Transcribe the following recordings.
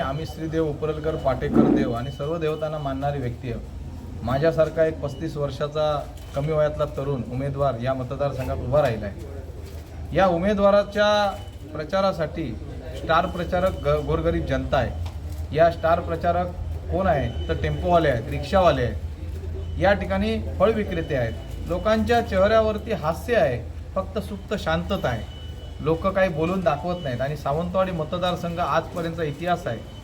आम्ही श्रीदेव उपरलकर पाटेकर देव आणि सर्व देवतांना मानणारी व्यक्ती आहे. माझ्यासारखा एक पस्तीस वर्षाचा कमी वयातला तरुण उमेदवार या मतदारसंघात उभा राहिला आहे. या उमेदवाराच्या प्रचारासाठी स्टार प्रचारक ग गोरगरीब जनता आहे. या स्टार प्रचारक कोण आहे? तर टेम्पोवाले आहेत रिक्षावाले आहेत. या ठिकाणी फळ विक्रेते आहेत. लोकांच्या चेहऱ्यावरती हास्य आहे फक्त सुप्त शांतता आहे. लोक काही बोलून दाखवत नाहीत आणि सावंतवाडी मतदारसंघ आजपर्यंतचा इतिहास आहे.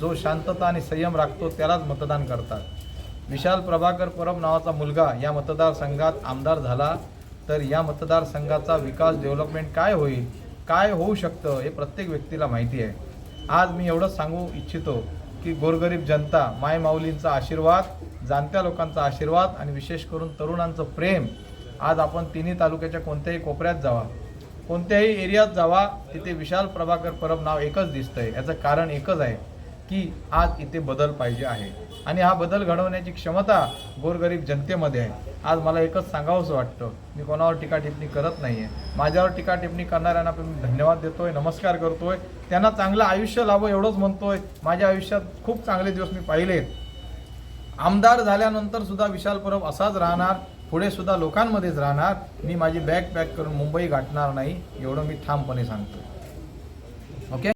जो शांतता आणि संयम राखतो त्यालाच मतदान करतात. विशाल प्रभाकर परब नावाचा मुलगा या मतदारसंघात आमदार झाला. तर या मतदारसंघाचा विकास डेव्हलपमेंट काय होईल? काय होऊ शकतं? हे प्रत्येक व्यक्तीला माहिती आहे. आज मी एवढंच सांगू इच्छितो की गोरगरीब जनता मायमाऊलींचा आशीर्वाद जाणत्या लोकांचा आशीर्वाद आणि विशेष करून तरुणांचं प्रेम. आज आपण तिन्ही तालुक्याच्या कोणत्याही कोपऱ्यात जावा. कोणत्याही एरियात जावा तिथे विशाल प्रभाकर परब नाव एकच दिसतंय. याचं कारण एकच आहे. की आज इथे बदल पाहिजे आहे. आणि हा बदल घडवण्याची क्षमता गोरगरीब जनतेमध्ये आहे. आज मला एकच सांगावंसं वाटतं. मी कोणावर टीका टिप्पणी करत नाही आहे माझ्यावर टीका टिप्पणी करणाऱ्यांना पण मी धन्यवाद देतोय नमस्कार करतोय. त्यांना चांगलं आयुष्य लाभो एवढंच म्हणतोय. माझ्या आयुष्यात खूप चांगले दिवस मी पाहिलेत आमदार झाल्यानंतर सुद्धा विशाल परब असाच राहणार. पुढे सुद्धा लोकांमध्येच राहणार. मी माझी बॅग पॅक करून मुंबई गाठणार नाही एवढं मी ठामपणे सांगतो ओके?